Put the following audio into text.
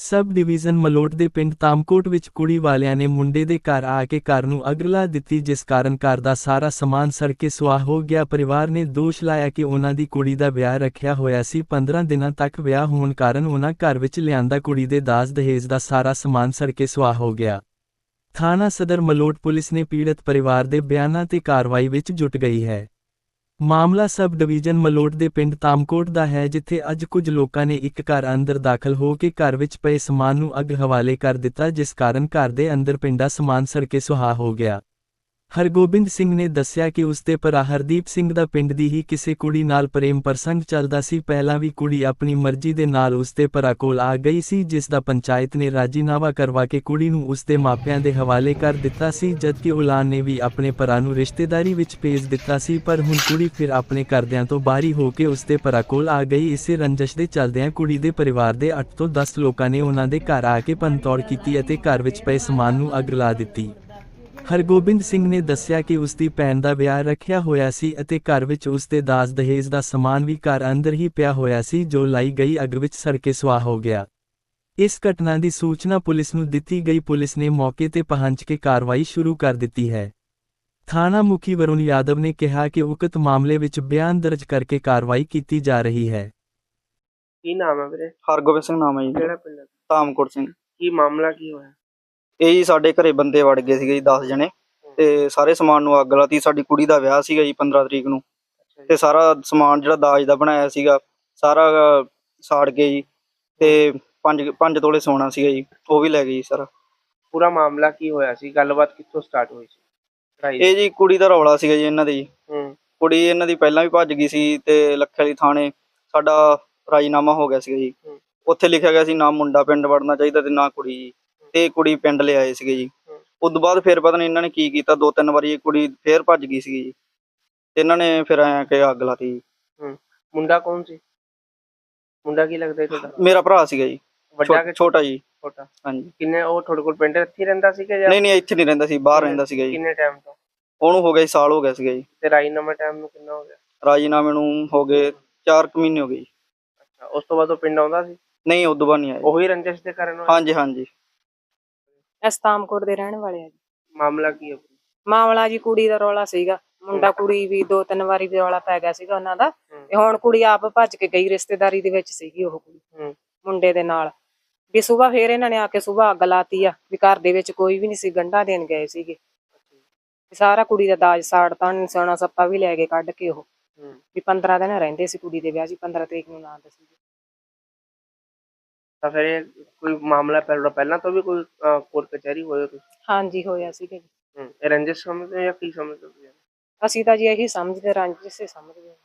Sub division Malout ਦੇ ਪਿੰਡ ਤਾਮਕੋਟ ਵਿੱਚ ਕੁੜੀ ਵਾਲਿਆਂ ਨੇ ਮੁੰਡੇ ਦੇ ਘਰ ਆ ਕੇ ਘਰ ਨੂੰ ਅੱਗ ਦਿੱਤੀ, ਜਿਸ ਕਾਰਨ ਘਰ ਦਾ ਸਾਰਾ ਸਮਾਨ ਸੜ ਕੇ ਸੁਆਹ ਹੋ ਗਿਆ। ਪਰਿਵਾਰ ਨੇ ਦੋਸ਼ ਲਾਇਆ ਕਿ ਉਹਨਾਂ ਦੀ ਕੁੜੀ ਦਾ ਵਿਆਹ ਰੱਖਿਆ ਹੋਇਆ ਸੀ। 15 ਦਿਨਾਂ ਤੱਕ ਵਿਆਹ ਹੋਣ ਕਾਰਨ ਉਹਨਾਂ ਘਰ ਵਿੱਚ ਲਿਆਂਦਾ ਕੁੜੀ ਦੇ ਦਾਜ ਦਹੇਜ ਦਾ ਸਾਰਾ ਸਮਾਨ ਸੜ ਕੇ ਸੁਆਹ ਹੋ ਗਿਆ। ਥਾਣਾ ਸਦਰ ਮਲੋਟ ਪੁਲਿਸ ਨੇ ਪੀੜਤ ਪਰਿਵਾਰ ਦੇ ਬਿਆਨਾਂ ਤੇ ਕਾਰਵਾਈ ਵਿੱਚ ਜੁਟ ਗਈ ਹੈ। ਮਾਮਲਾ ਸਬ ਡਿਵੀਜ਼ਨ ਮਲੋਟ ਦੇ ਪਿੰਡ ਤਾਮਕੋਟ ਦਾ ਹੈ ਜਿੱਥੇ ਅੱਜ ਕੁਝ ਲੋਕਾਂ ਨੇ ਇੱਕ ਘਰ ਅੰਦਰ ਦਾਖਲ ਹੋ ਕੇ ਘਰ ਵਿੱਚ ਪਏ ਸਮਾਨ ਨੂੰ ਅੱਗ ਹਵਾਲੇ ਕਰ ਦਿੱਤਾ, ਜਿਸ ਕਾਰਨ ਘਰ ਦੇ ਅੰਦਰ ਪਿੰਡਾ ਸਮਾਨ ਸੜ ਕੇ ਸੁਆਹ ਹੋ ਗਿਆ। ਹਰਗੋਬਿੰਦ ਸਿੰਘ ਨੇ ਦੱਸਿਆ ਕਿ ਉਸ ਦੇ ਭਰਾ ਹਰਦੀਪ ਸਿੰਘ ਦਾ ਪਿੰਡ ਦੀ ਹੀ ਕਿਸੇ ਕੁੜੀ ਨਾਲ ਪ੍ਰੇਮ ਪ੍ਰਸੰਗ ਚੱਲਦਾ ਸੀ। ਪਹਿਲਾਂ ਵੀ ਕੁੜੀ ਆਪਣੀ ਮਰਜ਼ੀ ਦੇ ਨਾਲ ਉਸ ਦੇ ਭਰਾ ਕੋਲ ਆ ਗਈ ਸੀ, ਜਿਸ ਦਾ ਪੰਚਾਇਤ ਨੇ ਰਾਜੀਨਾਮਾ ਕਰਵਾ ਕੇ ਕੁੜੀ ਨੂੰ ਉਸ ਦੇ ਮਾਪਿਆਂ ਦੇ ਹਵਾਲੇ ਕਰ ਦਿੱਤਾ ਸੀ, ਜਦਕਿ ਉਲਾਨ ਨੇ ਵੀ ਆਪਣੇ ਭਰਾ ਨੂੰ ਰਿਸ਼ਤੇਦਾਰੀ ਵਿੱਚ ਭੇਜ ਦਿੱਤਾ ਸੀ। ਪਰ ਹੁਣ ਕੁੜੀ ਫਿਰ ਆਪਣੇ ਘਰਦਿਆਂ ਤੋਂ ਬਾਹਰੀ ਹੋ ਕੇ ਉਸ ਦੇ ਭਰਾ ਕੋਲ ਆ ਗਈ। ਇਸੇ ਰੰਜਸ਼ ਦੇ ਚੱਲਦਿਆਂ ਕੁੜੀ ਦੇ ਪਰਿਵਾਰ ਦੇ 8 ਤੋਂ 10 ਲੋਕਾਂ ਨੇ ਉਹਨਾਂ ਦੇ ਘਰ ਆ ਕੇ ਭੰਨਤੋੜ ਕੀਤੀ ਅਤੇ ਘਰ ਵਿੱਚ ਪਏ ਸਮਾਨ ਨੂੰ ਅੱਗ ਲਾ ਦਿੱਤੀ। ਹਰਗੋਬਿੰਦ ਸਿੰਘ ਨੇ ਦੱਸਿਆ ਕਿ ਉਸ ਦੀ ਭੈਣ ਦਾ ਵਿਆਹ ਰੱਖਿਆ ਹੋਇਆ ਸੀ ਅਤੇ ਘਰ ਵਿੱਚ ਉਸ ਦੇ ਦਾਜ ਦਹੇਜ ਦਾ ਸਮਾਨ ਵੀ ਘਰ ਅੰਦਰ ਹੀ ਪਿਆ ਹੋਇਆ ਸੀ ਜੋ ਲਾਈ ਗਈ ਅੱਗ ਵਿੱਚ ਸੜ ਕੇ ਸੁਆਹ ਹੋ ਗਿਆ। ਇਸ ਘਟਨਾ ਦੀ ਸੂਚਨਾ ਪੁਲਿਸ ਨੂੰ ਦਿੱਤੀ ਗਈ। ਪੁਲਿਸ ਨੇ ਮੌਕੇ ਤੇ ਪਹੁੰਚ ਕੇ ਕਾਰਵਾਈ ਸ਼ੁਰੂ ਕਰ ਦਿੱਤੀ ਹੈ। ਥਾਣਾ ਮੁਖੀ ਵਰੁਣ ਯਾਦਵ ਨੇ ਕਿਹਾ ਕਿ ਉਕਤ ਮਾਮਲੇ ਵਿੱਚ ਬਿਆਨ ਦਰਜ ਕਰਕੇ ਕਾਰਵਾਈ ਕੀਤੀ ਜਾ ਰਹੀ ਹੈ। ਕੀ ਨਾਮ ਹੈ ਵੀਰੇ? ਹਰਗੋਬਿੰਦ ਸਿੰਘ ਨਾਮ ਹੈ ਜੀ। ਕਿਹੜਾ ਪਿੰਡ ਹੈ? ਧਾਮਕੋਟ ਸਿੰਘ। ਕੀ ਮਾਮਲਾ ਕੀ ਹੋਇਆ? ਇਹ ਜੀ ਸਾਡੇ ਘਰੇ ਬੰਦੇ ਵੜ ਗਏ ਸੀਗੇ ਜੀ 10 ਜਣੇ ਤੇ ਸਾਰੇ ਸਮਾਨ ਨੂੰ ਅੱਗ ਲਾਤੀ। ਸਾਡੀ ਕੁੜੀ ਦਾ ਵਿਆਹ ਸੀਗਾ ਜੀ 15 ਤਰੀਕ ਨੂੰ। ਤੇ ਸਾਰਾ ਸਮਾਨ ਜਿਹੜਾ ਦਾਜ ਦਾ ਬਣਾਇਆ ਸੀਗਾ ਸਾਰਾ ਸਾੜ ਕੇ ਜੀ ਤੇ 5 5 ਤੋਲੇ ਸੋਨਾ ਸੀਗਾ ਜੀ ਉਹ ਵੀ ਲੈ ਗਏ ਜੀ ਸਾਰਾ। ਪੂਰਾ ਮਾਮਲਾ ਕੀ ਹੋਇਆ ਸੀ? ਗੱਲਬਾਤ ਕਿੱਥੋਂ ਸਟਾਰਟ ਹੋਈ ਸੀ? ਇਹ ਜੀ ਕੁੜੀ ਦਾ ਰੌਲਾ ਸੀਗਾ ਜੀ ਇਹਨਾਂ ਦੇ। ਜੀ ਕੁੜੀ ਇਹਨਾਂ ਦੀ ਪਹਿਲਾਂ ਵੀ ਭੱਜ ਗਈ ਸੀ ਤੇ ਲੱਖੇ ਵਾਲੀ ਥਾਣੇ ਸਾਡਾ ਰਾਜੀਨਾਮਾ ਹੋ ਗਿਆ ਸੀਗਾ ਜੀ। ਉੱਥੇ ਲਿਖਿਆ ਗਿਆ ਸੀ ਨਾ ਮੁੰਡਾ ਪਿੰਡ ਵੜਨਾ ਚਾਹੀਦਾ ਤੇ ਨਾ ਕੁੜੀ ਜੀ। ਤੇ ਕੁੜੀ ਪਿੰਡ ਲੈ ਆਏ ਸੀਗੇ ਜੀ। ਤੋਂ ਬਾਅਦ ਫਿਰ ਪਤਾ ਨਹੀਂ ਇਹਨਾਂ ਨੇ ਕੀ ਕੀਤਾ ਦੋ ਤਿੰਨ ਵਾਰੀ ਇਹ ਕੁੜੀ ਫੇਰ ਭੱਜ ਗਈ ਸੀਗੀ ਜੀ। ਤੇ ਇਹਨਾਂ ਨੇ ਫਿਰ ਐਂ ਕਿ ਅੱਗ ਲਾਤੀ ਜੀ। ਮੁੰਡਾ ਕੌਣ ਸੀ? ਮੁੰਡਾ ਕੀ ਲੱਗਦਾ ਸੀ ਤੁਹਾਡਾ? ਮੇਰਾ ਭਰਾ ਸੀਗਾ ਜੀ। ਵੱਡਾ ਛੋ- ਕਿ ਛੋਟਾ ਜੀ। ਛੋਟਾ। ਹਾਂਜੀ। ਕਿੰਨੇ ਉਹ ਤੁਹਾਡੇ ਕੋਲ ਪਿੰਡ ਇੱਥੇ ਹੀ ਰਹਿੰਦਾ ਸੀ ਕਿ ਜਾਂ? ਨਹੀਂ ਨਹੀਂ ਇੱਥੇ ਨਹੀਂ ਰਹਿੰਦਾ ਸੀ ਬਾਹਰ ਰਹਿੰਦਾ ਸੀਗਾ ਜੀ। ਕਿੰਨੇ ਟਾਈਮ ਤੋਂ? ਉਹਨੂੰ ਹੋ ਗਿਆ ਜੀ ਸਾਲ ਹੋ ਗਿਆ ਸੀਗਾ ਜੀ। ਤੇ ਰਾਜੀਨਾਮਾ ਟਾਈਮ ਨੂੰ ਕਿੰਨਾ ਹੋ ਗਿਆ? ਰਾਜੀਨਾਮੇ ਨੂੰ ਹੋ ਗਏ 4 ਮਹੀਨੇ ਹੋ ਗਏ ਜੀ। ਅੱਛਾ ਉਸ ਤੋਂ ਬਾਅਦ ਉਹ ਪਿੰਡ ਆਉਂਦਾ ਸੀ? ਨਹੀਂ ਉਦੋਂ ਬਾਅਦ ਨਹੀਂ ਆਇਆ ਜੀ। ਉਹੀ ਰੰਜਿਸ਼ ਦੇ ਕਾਰਨ ਹੋਇਆ? ਹਾਂਜੀ ਹਾਂਜੀ। ਅਸਤਾਮਕੋਟ ਦੇ ਰਹਿਣ ਵਾਲੇ ਆ ਜੀ। ਮਾਮਲਾ ਕੀ ਹੈ ਮਾਮਲਾ ਜੀ ਕੁੜੀ ਦਾ ਰੌਲਾ ਸੀਗਾ। ਮੁੰਡਾ ਕੁੜੀ ਵੀ ਦੋ ਤਿੰਨ ਵਾਰੀ ਵੀ ਰੌਲਾ ਪੈ ਗਿਆ ਸੀਗਾ ਉਹਨਾਂ ਦਾ। ਤੇ ਹੁਣ ਕੁੜੀ ਆਪ ਭੱਜ ਕੇ ਗਈ ਰਿਸ਼ਤੇਦਾਰੀ ਦੇ ਵਿੱਚ ਸੀਗੀ ਉਹ ਕੁੜੀ। ਮੁੰਡੇ ਦੇ ਨਾਲ। ਵੀ ਸਵੇਰ ਫੇਰ ਇਹਨਾਂ ਨੇ ਆ ਕੇ ਸਵੇਰ ਅੱਗ ਲਾਤੀ ਆ ਵੀ ਘਰ ਦੇ ਵਿੱਚ ਕੋਈ ਵੀ ਨਹੀਂ ਸੀ ਗੰਢਾ ਦੇਣ ਗਏ ਸੀਗੇ। ਸਾਰਾ ਕੁੜੀ ਦਾ ਦਾਜ ਸਾੜਤਾ ਉਹਨੇ ਸੋਨਾ ਸੱਪਾ ਵੀ ਲੈ ਕੇ ਕੱਢ ਕੇ ਉਹ। ਵੀ 15 ਦਿਨ ਰਹਿੰਦੇ ਸੀ ਕੁੜੀ ਦੇ ਵਿਆਹ ਜੀ 15 ਤਰੀਕ ਨੂੰ ਨਾਂ ਦੱਸੀ। ਤਾਂ ਫਿਰ ਇਹ ਕੋਈ ਮਾਮਲਾ ਪਹਿਲਾਂ ਪਹਿਲਾਂ ਤੋਂ ਵੀ ਕੋਈ ਕੋਰਟ ਕਚਹਿਰੀ ਹੋਇਆ ਤੁਸੀਂ ਹਾਂਜੀ ਹੋਇਆ ਸੀਗਾ ਜੀ। ਹੂੰ ਇਹ ਰੰਜਿਸ਼ ਸਮਝਦੇ ਹੋ ਜਾਂ ਕੀ ਸਮਝਦੇ ਹੋ ਤੁਸੀਂ? ਅਸੀਂ ਤਾਂ ਜੀ ਇਹੀ ਸਮਝਦੇ ਰੰਜਿਸ਼ ਹੀ ਸਮਝਦੇ ਹਾਂ।